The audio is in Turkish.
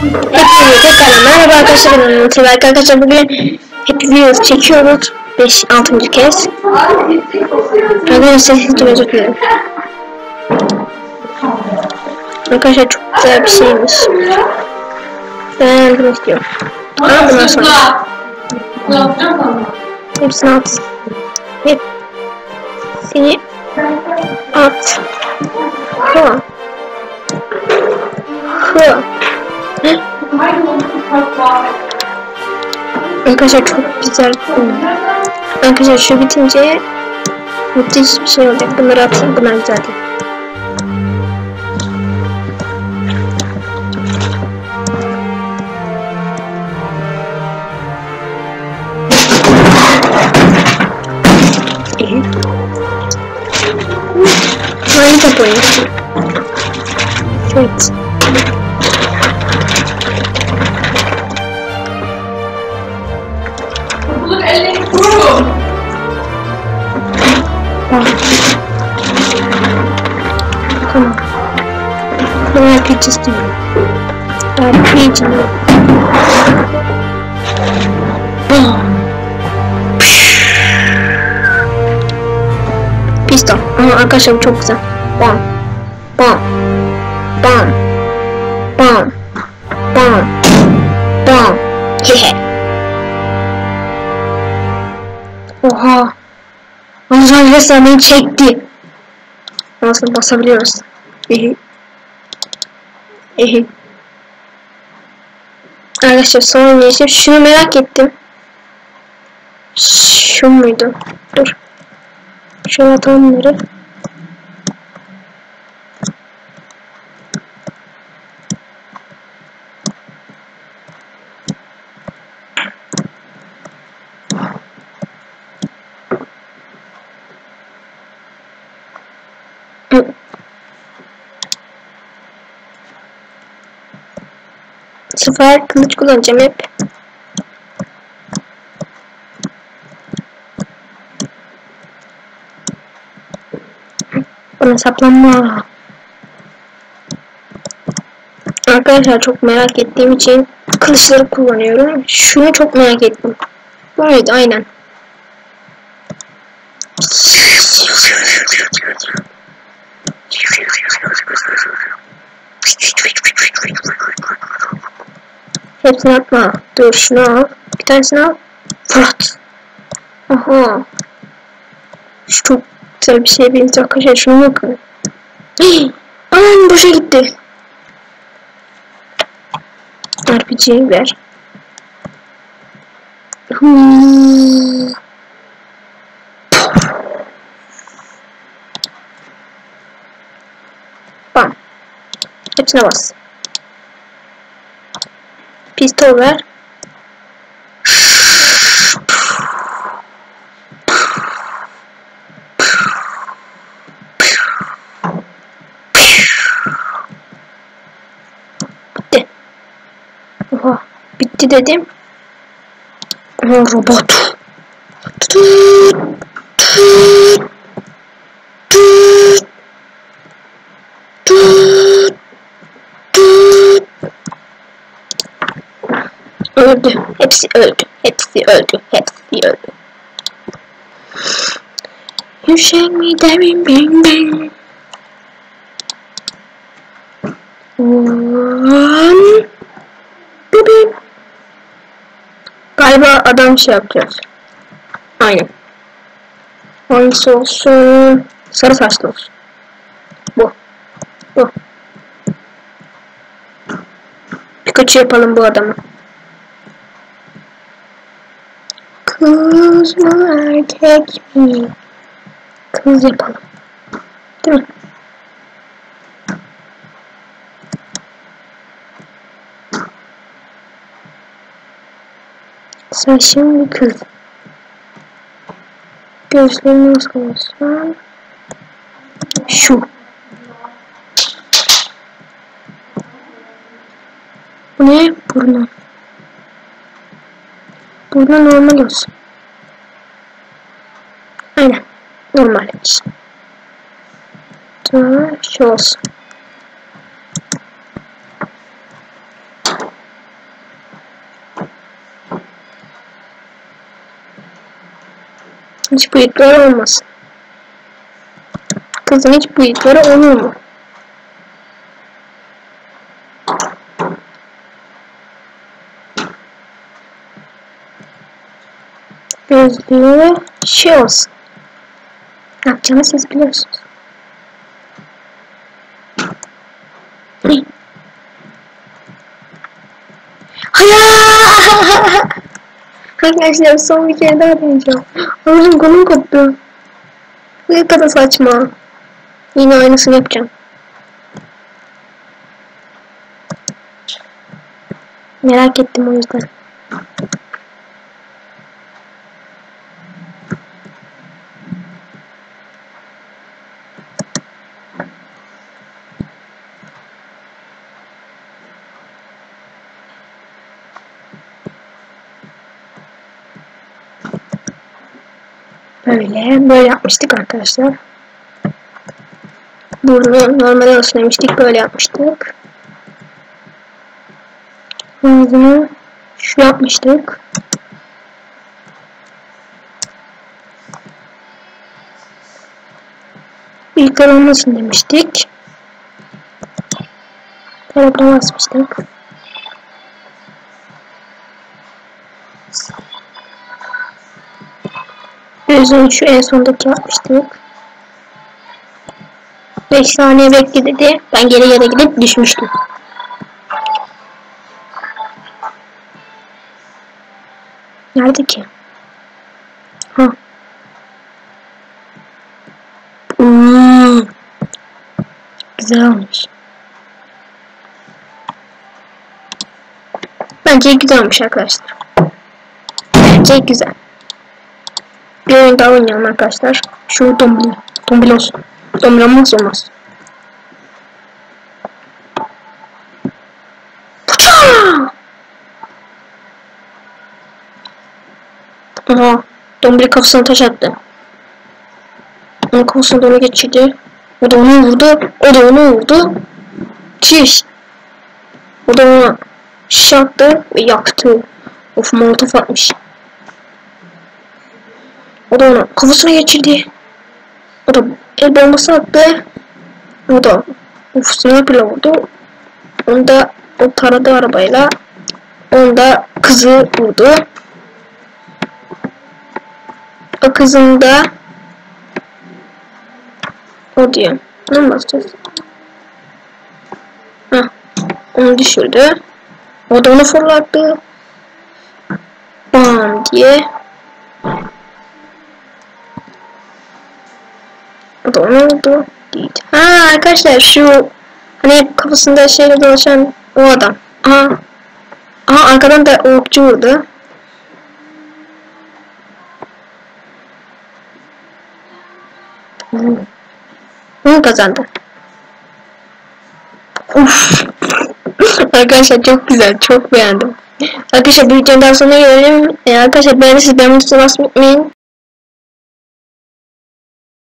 Hepinize tekrar merhaba arkadaşlar. Ben Umut Berk arkadaşlar bugün hep video çekiyoruz. 5 6. kez. Arkadaşlar sesini özür dilerim. Arkadaşlar çok güzel bir şeymiş. Ben bunu istiyorum. Ama bundan sonra Hepsini at. Hepsini at. Hı. Hı Arkadaşlar çok güzel. Arkadaşlar şu bitince müthiş bir şey olacak. Bunları atayım. Bunlar güzel değil. İyi. Harika boyun. RPG istiyorum. Mi? Bam. Piston. Ama arkadaşlar bu çok güzel. Bam. Bam. Bam. Bam. Bam. Bam. Hehe. Oha. Azrail resmen çekti. Aslında basabiliyoruz. Ehe. Arkadaşlar sonra neyse şunu merak ettim. Şu muydu? Dur. Şunu atalım nereye? Sefer kılıç kullanacağım hep. Bana saplanma. Arkadaşlar çok merak ettiğim için kılıçları kullanıyorum. Şunu çok merak ettim. Bu muydu? Aynen. Hepsini atma. Dur şunu al. Bir tanesini al. Fırat. Aha. Şu çok güzel bir şeye benziyor arkadaşlar. Şuna bakın. Aman boşa gitti. RPG'yi ver. Hmm. Bam. Hepsine bas. Pistol ver. Bitti. Oha. Bitti dedim. Robot. Tüt, tüt, Öldü. Hepsi öldü. Hepsi öldü. Hepsi öldü. Shake me down, bang bang. One. Bibim. Galiba adam şey yapacağız. Aynen. Hangisi olsun? Sarı saçlı olsun. Bu. Bu. Pikachu yapalım bu adamı. Kız mı erkek mi? Kız yapalım. Değil mi? Sen şimdi kız. Gözlerini nasıl olsa. Şu. Bu ne? Burnu. Burada normal olsun. Aynen. Normal olsun. Sonra şu olsun. Hiç bıyıkları olmasın. Kızın hiç bıyıkları olur mu? Gözlüğü şey olsun. Ne yapacağımı siz biliyorsunuz. Hayır! Arkadaşlar son bir kere daha deneyeceğim. Allah'ım kolum koptu. Ne kadar saçma. Yine aynısını yapacağım. Merak ettim o yüzden. Böyle, böyle yapmıştık arkadaşlar. Burnu normal olsun demiştik, böyle yapmıştık. Ağzını şu yapmıştık. İlk olmasın demiştik. Telegram asmıştık. Gözünü şu en sondaki yapmıştık. 5 saniye bekle dedi. Ben geri yere gidip düşmüştüm. Nerede ki? Ha. Hmm. Güzel olmuş. Bence güzel olmuş arkadaşlar. Bence güzel. Bir oyun daha oynayalım arkadaşlar. Şu dombili. Dombil olsun. Dombil olmaz olmaz. Aha. Dombili kafasına taş attı. Onun kafasına doğru geçirdi. O da onu vurdu. O da onu vurdu. Çiş. O da ona şiş attı ve yaktı. Of molotof atmış. O da onu kafasına geçirdi. O da el bombası attı. O da uf sniper'la vurdu. Onu da o taradı arabayla. Onu da kızı vurdu. O kızın da o diyor. Ne basacağız? Heh. Onu düşürdü. O da onu fırlattı. Bam diye. O da onu oldu. Ha arkadaşlar şu hani kafasında şeyle dolaşan o adam. Aha. Aha arkadan da okçu vurdu. Bunu kazandı. Uf. arkadaşlar çok güzel. Çok beğendim. Arkadaşlar bir videodan sonra gelelim. Ee, arkadaşlar beğenirseniz beğenmeyi unutmayın.